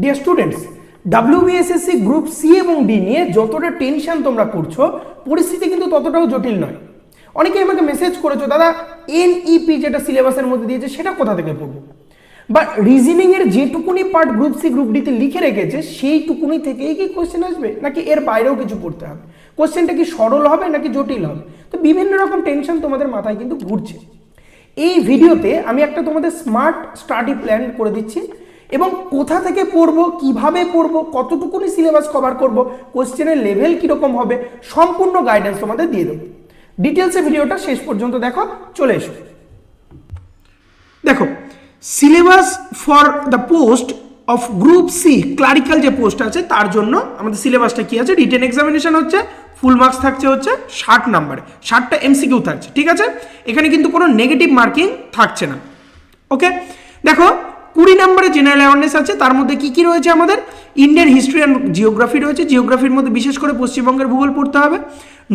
Dear students WBSSC group C এবং D নিয়ে যতটা টেনশন তোমরা করছ, পরিস্থিতি কিন্তু ততটাও জটিল নয়। অনেকে আমাকে মেসেজ করেছ, দাদা এনইপি যেটা সিলেবাসের মধ্যে দিয়েছে, সেটা কোথা থেকে পড়ব বা রিজনিং এর যেটুকুনি পার্ট গ্রুপ সি গ্রুপ ডিতে লিখে রেখেছে, সেইটুকুনি থেকেই কি কোশ্চেন আসবে? নাকি এর বাইরেও কিছু পড়তে হবে? কোশ্চেনটা কি সরল হবে, নাকি জটিল হবে? তো বিভিন্ন রকম টেনশন তোমাদের মাথায় কিন্তু ঘুরছে। এই ভিডিওতে আমি একটা তোমাদের স্মার্ট স্টাডি প্ল্যান করে দিচ্ছি। এবং কোথা থেকে পড়ব, কীভাবে পড়ব, কতটুকুনি সিলেবাস কভার করব কোশ্চেনের লেভেল কীরকম হবে, সম্পূর্ণ গাইডেন্স তোমাদের দিয়ে দেবো। ডিটেলসে ভিডিওটা শেষ পর্যন্ত দেখো, চলে এসো। দেখো syllabus for the post of group C clerical যে পোস্ট আছে, তার জন্য আমাদের সিলেবাসটা কি আছে? রিটেন এক্সামিনেশন হচ্ছে ফুল মার্কস থাকছে হচ্ছে ষাট নাম্বারে ষাটটা এমসিকিউ থাকছে, ঠিক আছে? এখানে কিন্তু কোনো নেগেটিভ মার্কিং থাকছে না। ওকে দেখো কুড়ি নম্বরে জেনারেল অ্যাওয়ারনেস আছে, তার মধ্যে কী কী রয়েছে আমাদের? ইন্ডিয়ান হিস্ট্রি অ্যান্ড জিওগ্রাফি রয়েছে জিওগ্রাফির মধ্যে বিশেষ করে পশ্চিমবঙ্গের ভূগোল পড়তে হবে।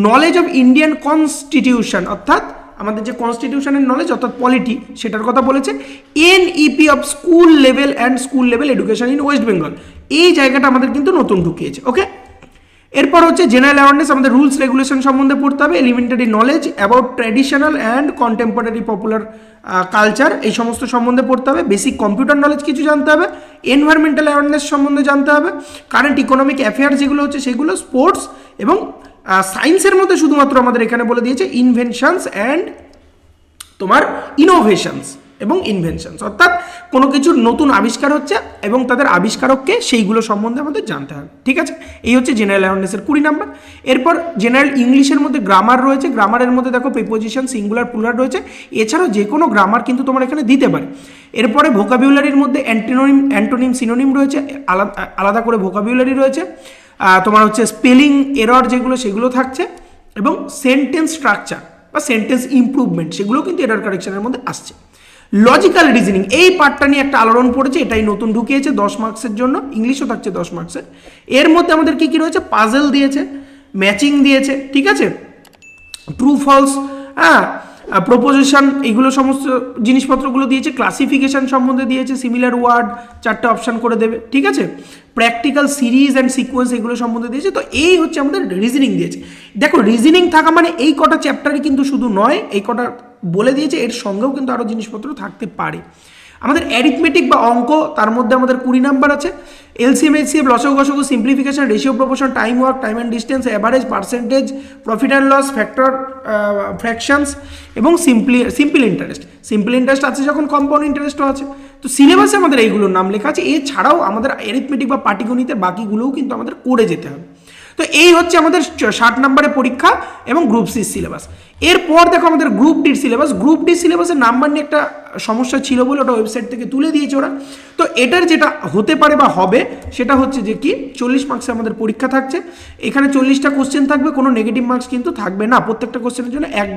নলেজ অফ ইন্ডিয়ান কনস্টিটিউশন অর্থাৎ আমাদের যে কনস্টিটিউশনের নলেজ অর্থাৎ পলিটি সেটার কথা বলেছে। N E P of school level and school level education in West Bengal এই জায়গাটা আমাদের কিন্তু নতুন ঢুকিয়েছে ওকে এরপর হচ্ছে জেনারেল অ্যাওয়ারনেস আমাদের রুলস রেগুলেশন সম্বন্ধে পড়তে হবে elementary knowledge about traditional and contemporary popular culture এই সমস্ত সম্বন্ধে পড়তে হবে। বেসিক কম্পিউটার নলেজ কিছু জানতে হবে এনভায়রনমেন্টাল অ্যাওয়ারনেস সম্বন্ধে জানতে হবে কারেন্ট ইকোনমিক অ্যাফেয়ার্স যেগুলো হচ্ছে সেগুলো স্পোর্টস এবং সায়েন্সের মধ্যে শুধুমাত্র আমাদের এখানে বলে দিয়েছে ইনভেনশনস অ্যান্ড তোমার ইনোভেশনস এবং ইনভেনশনস অর্থাৎ কোনো কিছুর নতুন আবিষ্কার হচ্ছে এবং তাদের আবিষ্কারককে সেইগুলো সম্বন্ধে আমাদের জানতে হবে। ঠিক আছে? এই হচ্ছে জেনারেল অ্যাওয়ারনেসের কুড়ি নাম্বার এরপর জেনারেল ইংলিশের মধ্যে গ্রামার রয়েছে। গ্রামারের মধ্যে দেখো প্রিপোজিশন সিঙ্গুলার প্লুরাল রয়েছে। এছাড়াও যে কোনো গ্রামার কিন্তু তোমার এখানে দিতে পারে। এরপরে ভোকাবিউলারির মধ্যে অ্যান্টিনোনিম অ্যান্টোনিম সিনোনিম রয়েছে। আলাদা আলাদা করে ভোকাবিউলারি রয়েছে। তোমার হচ্ছে স্পেলিং এরর যেগুলো, সেগুলো থাকছে। এবং সেন্টেন্স স্ট্রাকচার বা সেন্টেন্স ইমপ্রুভমেন্ট সেগুলো কিন্তু এরর কারেকশনের মধ্যে আসছে। লজিক্যাল রিজনিং এই পার্টটা নিয়ে একটা আলোড়ন পড়েছে, এটাই নতুন ঢুকিয়েছে দশ মার্কসের জন্য ইংলিশও থাকছে দশ মার্কসের এর মধ্যে আমাদের কি কী রয়েছে? পাজেল দিয়েছে ম্যাচিং দিয়েছে, ঠিক আছে? ট্রু ফলস হ্যাঁ প্রপোজিশন এগুলো সমস্ত জিনিসপত্রগুলো দিয়েছে ক্লাসিফিকেশন সম্বন্ধে দিয়েছে সিমিলার ওয়ার্ড চারটে অপশান করে দেবে, ঠিক আছে? প্র্যাকটিক্যাল সিরিজ অ্যান্ড সিকোয়েন্স এগুলো সম্বন্ধে দিয়েছে, তো এই হচ্ছে আমাদের রিজনিং দিয়েছে। দেখো রিজনিং থাকা মানে এই কটা চ্যাপ্টারই কিন্তু শুধু নয়, এই কটা বলে দিয়েছে, এর সঙ্গেও কিন্তু আরও জিনিসপত্র থাকতে পারে। আমাদের অ্যারিথমেটিক বা অঙ্ক, তার মধ্যে আমাদের কুড়ি নাম্বার আছে। এলসিএম এইচসিএফ লসক গসক simplification ratio proportion time work time and distance average percentage profit and loss factor fractions এবং simply simple interest simple interest আছে যখন কম্পাউন্ড ইন্টারেস্টও আছে। তো সিলেবাসে আমাদের এইগুলোর নাম লেখা আছে। এছাড়াও আমাদের অ্যারিথমেটিক বা পাটিগণিতের বাকিগুলোও কিন্তু আমাদের করে যেতে হবে। তো এই হচ্ছে আমাদের ষাট নম্বরের পরীক্ষা এবং গ্রুপ সি সিলেবাস এরপর দেখো আমাদের গ্রুপ ডির সিলেবাস গ্রুপ ডি সিলেবাসের নাম্বার নিয়ে একটা সমস্যা ছিল বলে ওটা ওয়েবসাইট থেকে তুলে দিয়েছে ওরা। তো এটার যেটা হতে পারে বা হবে, সেটা হচ্ছে যে কি, চল্লিশ মার্কসে আমাদের পরীক্ষা থাকছে। এখানে চল্লিশটা কোশ্চেন থাকবে, কোনো নেগেটিভ মার্কস কিন্তু থাকবে না। প্রত্যেকটা কোশ্চেনের জন্য এক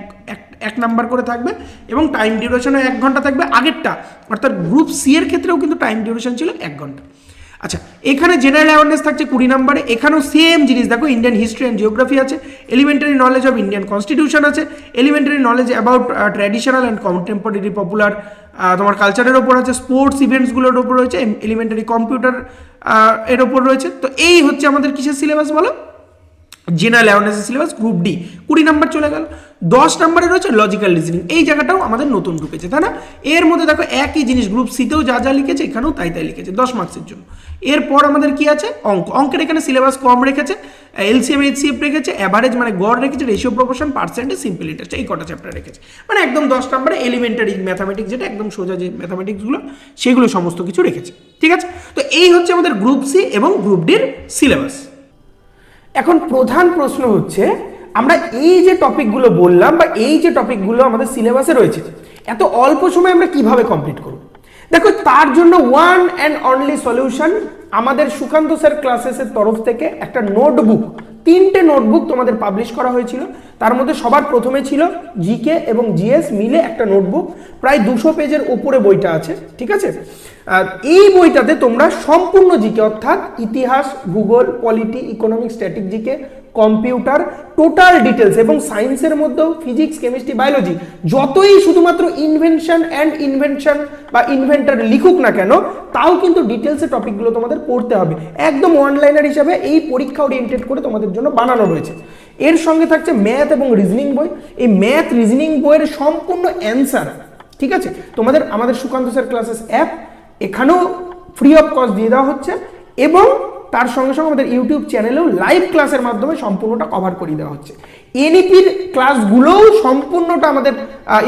এক নাম্বার করে থাকবে এবং টাইম ডিউরেশনও এক ঘণ্টা থাকবে আগেরটা। অর্থাৎ গ্রুপ সি এর ক্ষেত্রেও কিন্তু টাইম ডিউরেশন ছিল এক ঘণ্টা। আচ্ছা এখানে জেনারেল অ্যাওয়ারনেস থাকছে কুড়ি নম্বরে, এখানেও সেম জিনিস, দেখো ইন্ডিয়ান হিস্ট্রি অ্যান্ড জিওগ্রাফি আছে elementary knowledge of Indian constitution আছে elementary knowledge about traditional and contemporary popular তোমার কালচারের ওপর আছে স্পোর্টস ইভেন্টসগুলোর ওপর রয়েছে এলিমেন্টারি কম্পিউটার এর ওপর রয়েছে, তো এই হচ্ছে আমাদের কিসের সিলেবাস বলো? জেনারেল অ্যাওয়ারনেসের সিলেবাস গ্রুপ ডি কুড়ি নাম্বার চলে গেল। দশ নম্বরে রয়েছে লজিক্যাল রিজনিং এই জায়গাটাও আমাদের নতুন ঢুকেছে, তাই না? এর মধ্যে দেখো একই জিনিস গ্রুপ সিতেও যা যা লিখেছে, এখানেও তাই তাই লিখেছে, দশ মার্কসের জন্য। এরপর আমাদের কি আছে? অঙ্ক, অঙ্কের এখানে সিলেবাস কম রেখেছে এলসিএম এইচসিএফ রেখেছে অ্যাভারেজ মানে গড় রেখেছে ratio proportion percentage simple interest এই কটা চ্যাপ্টার রেখেছে। মানে একদম দশ নম্বরে এলিমেন্টারি ম্যাথামেটিক্স যেটা, একদম সোজা যে ম্যাথামেটিক্সগুলো সেগুলো সমস্ত কিছু রেখেছে, ঠিক আছে? তো এই হচ্ছে আমাদের গ্রুপ সি এবং গ্রুপ ডির সিলেবাস এখন প্রধান প্রশ্ন হচ্ছে, আমরা এই যে টপিকগুলো বললাম বা এই যে টপিকগুলো আমাদের সিলেবাসে রয়েছে, এত অল্প সময় আমরা কীভাবে কমপ্লিট করব? দেখো, তার জন্য ওয়ান অ্যান্ড অনলি সলিউশন আমাদের সুকান্ত স্যার ক্লাসেসের তরফ থেকে একটা নোটবুক তিনটে নোটবুক তোমাদের পাবলিশ করা হয়েছিল। তার মধ্যে সবার প্রথমে ছিল জিকে এবং জিএস মিলে একটা নোটবুক। প্রায় দুশো পেজের ওপরে বইটা আছে, ঠিক আছে? এই বইটাতে তোমরা সম্পূর্ণ জিকে অর্থাৎ ইতিহাস, ভূগোল polity economic static GK computer total details এবং সায়েন্সের মধ্যেও ফিজিক্স, কেমিস্ট্রি, বায়োলজি যতই শুধুমাত্র ইনভেনশন অ্যান্ড ইনভেনশন বা ইনভেন্টার লিখুক না কেন, তাও কিন্তু ডিটেলসের টপিকগুলো তোমাদের পড়তে হবে। একদম অনলাইনার হিসাবে এই পরীক্ষা ওরিয়েন্টেড করে তোমাদের জন্য বানানো রয়েছে। এর সঙ্গে থাকছে ম্যাথ এবং রিজনিং বই। এই ম্যাথ রিজনিং বইয়ের সম্পূর্ণ অ্যান্সার ঠিক আছে? তোমাদের, আমাদের সুকান্ত স্যার ক্লাসেস অ্যাপ এখানেও ফ্রি অফ কস্ট দিয়ে দেওয়া হচ্ছে এবং তার সঙ্গে সঙ্গে আমাদের ইউটিউব চ্যানেলেও লাইভ ক্লাসের মাধ্যমে সম্পূর্ণটা কভার করে দেওয়া হচ্ছে। এনইপির ক্লাসগুলোও সম্পূর্ণটা আমাদের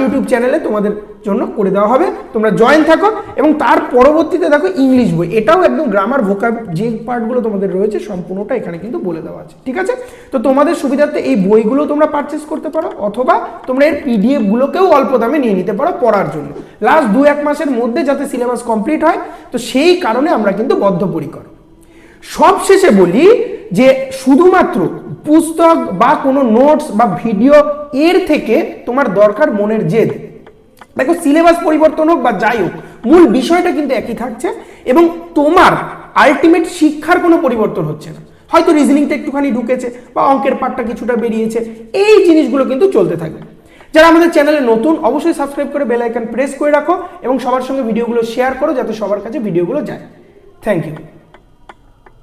ইউটিউব চ্যানেলে তোমাদের জন্য করে দেওয়া হবে। তোমরা জয়েন থাকো এবং তার পরবর্তীতে দেখো ইংলিশ বই। এটাও একদম গ্রামার ভোকাব যে পার্টগুলো তোমাদের রয়েছে সম্পূর্ণটা এখানে কিন্তু বলে দেওয়া আছে। ঠিক আছে? তো তোমাদের সুবিধার্থে এই বইগুলো তোমরা পারচেস করতে পারো অথবা তোমরা এর পিডিএফগুলোকেও অল্প দামে নিয়ে নিতে পারো পড়ার জন্য। লাস্ট দু এক মাসের মধ্যে যাতে সিলেবাস কমপ্লিট হয়, তো সেই কারণে আমরা কিন্তু বদ্ধপরিকর। সবশেষে বলি যে শুধুমাত্র পুস্তক বা কোনো নোটস বা ভিডিও এর থেকে তোমার দরকার মনের জেদ। দেখো, সিলেবাস পরিবর্তন হোক বা যাই হোক, মূল বিষয়টা কিন্তু একই থাকছে এবং তোমার আলটিমেট শিক্ষার কোনো পরিবর্তন হচ্ছে না। হয়তো রিজনিংটা একটুখানি ঢুকেছে বা অঙ্কের পার্টটা কিছুটা বেরিয়েছে, এই জিনিসগুলো কিন্তু চলতে থাকবে। যারা আমাদের চ্যানেলে নতুন, অবশ্যই সাবস্ক্রাইব করে বেল আইকন প্রেস করে রাখো এবং সবার সঙ্গে ভিডিওগুলো শেয়ার করো যাতে সবার কাছে ভিডিওগুলো যায়। Thank you